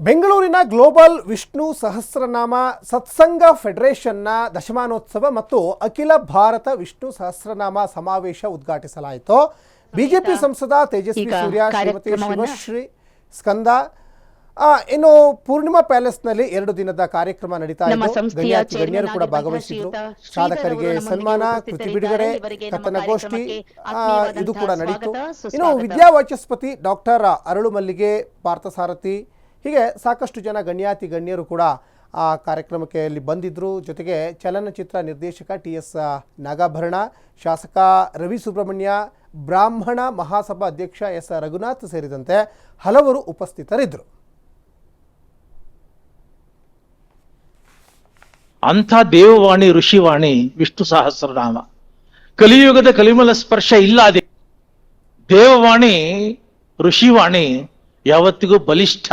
ಬೆಂಗಳೂರಿನ ಗ್ಲೋಬಲ್ ವಿಷ್ಣು ಸಹಸ್ರನಾಮ ಸತ್ಸಂಗ ಫೆಡರೇಷನ್ನ ದಶಮಾನೋತ್ಸವ ಮತ್ತು ಅಖಿಲ ಭಾರತ ವಿಷ್ಣು ಸಹಸ್ರನಾಮ ಸಮಾವೇಶ ಉದ್ಘಾಟಿಸಲಾಯಿತು ಬಿಜೆಪಿ ಸಂಸದ ತೇಜಸ್ವಿ ಸೂರ್ಯ ಶ್ರೀಮತಿ ಶಿವಶ್ರೀ ಸ್ಕಂದ ಇನ್ನು ಪೂರ್ಣಿಮಾ ಪ್ಯಾಲೇಸ್ನಲ್ಲಿ ಎರಡು ದಿನದ ಕಾರ್ಯಕ್ರಮ ನಡೀತಾ ಇದೆ ಗಣ್ಯರು ಕೂಡ ಭಾಗವಹಿಸಿದ್ರು ಸಾಧಕರಿಗೆ ಸನ್ಮಾನ ಕೃತಿ. ಬಿಡುಗಡೆ ಕಥನಗೋಷ್ಠಿ ಇದು ಕೂಡ ನಡೀತು ಇನ್ನು ಸುಸ್ವಾಗತ. ವಿದ್ಯಾವಾಚಸ್ಪತಿ ಡಾಕ್ಟರ್ ಅರಳು ಮಲ್ಲಿಗೆ ಪಾರ್ಥಸಾರಥಿ ಹೀಗೆ ಸಾಕಷ್ಟು ಜನ ಗಣ್ಯಾತಿ ಗಣ್ಯರು ಕೂಡ ಆ ಕಾರ್ಯಕ್ರಮಕ್ಕೆ ಅಲ್ಲಿ ಬಂದಿದ್ದರು ಜೊತೆಗೆ ಚಲನಚಿತ್ರ ನಿರ್ದೇಶಕ ಟಿ ಎಸ್ ನಾಗಾಭರಣ, ಶಾಸಕ ರವಿ ಸುಬ್ರಹ್ಮಣ್ಯ, ಬ್ರಾಹ್ಮಣ ಮಹಾಸಭಾ ಅಧ್ಯಕ್ಷ ಎಸ್. ರಘುನಾಥ್ ಸೇರಿದಂತೆ ಹಲವರು ಉಪಸ್ಥಿತರಿದ್ದರು. ಅಂಥ ದೇವವಾಣಿ, ಋಷಿವಾಣಿ, ವಿಷ್ಣು ಸಹಸ್ರನಾಮ. ಕಲಿಯುಗದ ಕಲಿಮಲ ಸ್ಪರ್ಶ ಇಲ್ಲ ಅದೇ ದೇವವಾಣಿ, ಋಷಿವಾಣಿ ಯಾವತ್ತಿಗೂ ಬಲಿಷ್ಠ.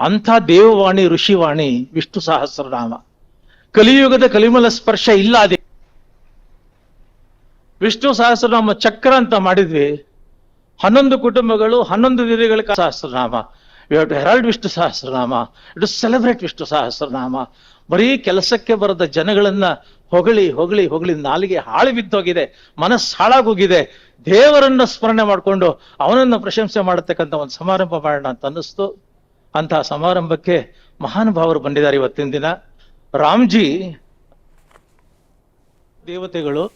ಅಂಥ ದೇವವಾಣಿ, ಋಷಿವಾಣಿ, ವಿಷ್ಣು ಸಹಸ್ರನಾಮ. ಕಲಿಯುಗದ ಕಲಿಮಲ ಸ್ಪರ್ಶ ಇಲ್ಲ ಅದೇ. ವಿಷ್ಣು ಸಹಸ್ರನಾಮ ಚಕ್ರ ಅಂತ ಮಾಡಿದ್ವಿ. ಹನ್ನೊಂದು ಕುಟುಂಬಗಳು, ಹನ್ನೊಂದು ದಿನಗಳ Sahasranama. To herald Vishnu Sahasranama. To celebrate Vishnu Sahasranama. ಬರೀ ಕೆಲಸಕ್ಕೆ ಬರದ ಜನಗಳನ್ನ ಹೊಗಳಿ ಹೊಗಳಿ ಹೊಗಳಿ ನಾಲಿಗೆ ಹಾಳು ಬಿದ್ದೋಗಿದೆ. ಮನಸ್ಸು ಹಾಳಾಗೋಗಿದೆ. ದೇವರನ್ನ ಸ್ಮರಣೆ ಮಾಡಿಕೊಂಡು ಅವನನ್ನ ಪ್ರಶಂಸೆ ಮಾಡತಕ್ಕಂಥ ಒಂದು ಸಮಾರಂಭ ಮಾಡೋಣ ಅಂತ ಅನ್ನಿಸ್ತು. ಅಂತಹ ಸಮಾರಂಭಕ್ಕೆ ಮಹಾನುಭಾವರು ಬಂದಿದ್ದಾರೆ ಇವತ್ತಿನ ದಿನ. ರಾಮ್ಜಿ ದೇವತೆಗಳು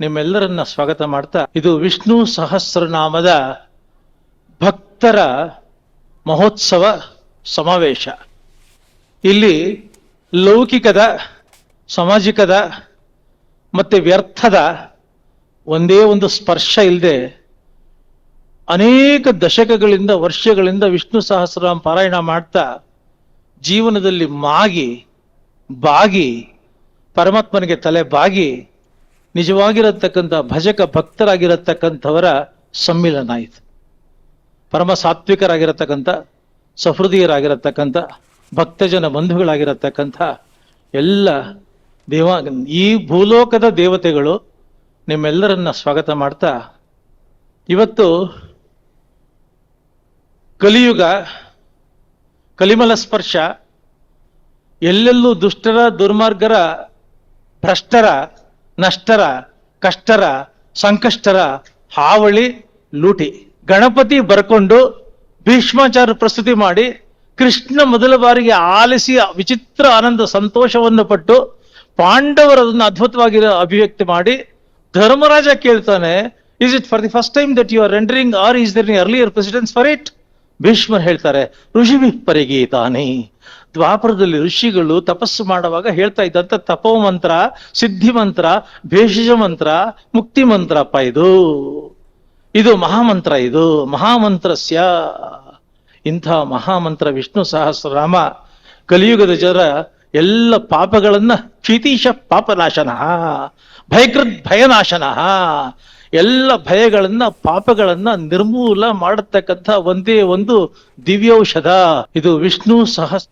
ನಿಮ್ಮೆಲ್ಲರನ್ನ ಸ್ವಾಗತ ಮಾಡ್ತಾ, ಇದು ವಿಷ್ಣು ಸಹಸ್ರನಾಮದ ಭಕ್ತರ ಮಹೋತ್ಸವ ಸಮಾವೇಶ. ಇಲ್ಲಿ ಲೌಕಿಕದ, ಸಾಮಾಜಿಕದ ಮತ್ತೆ ವ್ಯರ್ಥದ ಒಂದೇ ಒಂದು ಸ್ಪರ್ಶ ಇಲ್ಲದೆ ಅನೇಕ ದಶಕಗಳಿಂದ, ವರ್ಷಗಳಿಂದ ವಿಷ್ಣು ಸಹಸ್ರನಾಮ ಪಾರಾಯಣ ಮಾಡ್ತಾ, ಜೀವನದಲ್ಲಿ ಮಾಗಿ, ಬಾಗಿ, ಪರಮಾತ್ಮನಿಗೆ ತಲೆ ಬಾಗಿ, ನಿಜವಾಗಿರತಕ್ಕಂಥ ಭಜಕ ಭಕ್ತರಾಗಿರತಕ್ಕಂಥವರ ಸಮ್ಮಿಲನ ಇದು ಪರಮ ಸಾತ್ವಿಕರಾಗಿರತಕ್ಕಂಥ, ಸಹೃದಯರಾಗಿರತಕ್ಕಂಥ, ಭಕ್ತಜನ ಬಂಧುಗಳಾಗಿರತಕ್ಕಂಥ ಎಲ್ಲ ದೇವ, ಈ ಭೂಲೋಕದ ದೇವತೆಗಳು ನಿಮ್ಮೆಲ್ಲರನ್ನ ಸ್ವಾಗತ ಮಾಡ್ತಾ, ಇವತ್ತು ಕಲಿಯುಗ, ಕಲಿಮಲ ಸ್ಪರ್ಶ, ಎಲ್ಲೆಲ್ಲೂ ದುಷ್ಟರ, ದುರ್ಮಾರ್ಗರ, ಭ್ರಷ್ಟರ, ನಷ್ಟರ, ಕಷ್ಟರ, ಸಂಕಷ್ಟರ ಹಾವಳಿ, ಲೂಟಿ. ಗಣಪತಿ ಬರ್ಕೊಂಡು ಭೀಷ್ಮಾಚಾರ ಪ್ರಸ್ತುತಿ ಮಾಡಿ ಕೃಷ್ಣ ಮೊದಲ ಬಾರಿಗೆ ಆಲಿಸಿ ವಿಚಿತ್ರ ಆನಂದ ಸಂತೋಷವನ್ನು ಪಟ್ಟು ಪಾಂಡವರದನ್ನು ಅದ್ಭುತವಾಗಿ ಅಭಿವ್ಯಕ್ತಿ ಮಾಡಿ ಧರ್ಮರಾಜ ಕೇಳ್ತಾನೆ is it for the first time that you are rendering or is there earlier precedence for it ಭೀಷ್ಮರ್ ಹೇಳ್ತಾರೆ ಋಷಿ ಪರಿಗೀತಾನೆ ದ್ವಾಪರದಲ್ಲಿ ಋಷಿಗಳು ತಪಸ್ಸು ಮಾಡುವಾಗ ಹೇಳ್ತಾ ಇದ್ದಂತ ತಪೋ ಮಂತ್ರ, ಸಿದ್ಧಿ ಮಂತ್ರ, ಭೇಷಜ ಮಂತ್ರ, ಮುಕ್ತಿ ಮಂತ್ರಪ್ಪ ಇದು. ಇದು ಮಹಾಮಂತ್ರ ಇದು. ಮಹಾಮಂತ್ರಸ್ಯ. ಇಂಥ ಮಹಾಮಂತ್ರ ವಿಷ್ಣು ಸಹಸ್ರನಾಮ. ಕಲಿಯುಗದ ಜನ ಎಲ್ಲ ಪಾಪಗಳನ್ನ ಕ್ಷಿತೀಶ ಪಾಪನಾಶನ, ಭಯಕೃತ್ ಭಯನಾಶನ. ಎಲ್ಲ ಭಯಗಳನ್ನ ಪಾಪಗಳನ್ನ ನಿರ್ಮೂಲ ಮಾಡತಕ್ಕಂಥ ಒಂದೇ ಒಂದು ದಿವ್ಯೌಷಧ. ಇದು ವಿಷ್ಣು ಸಹಸ್ರ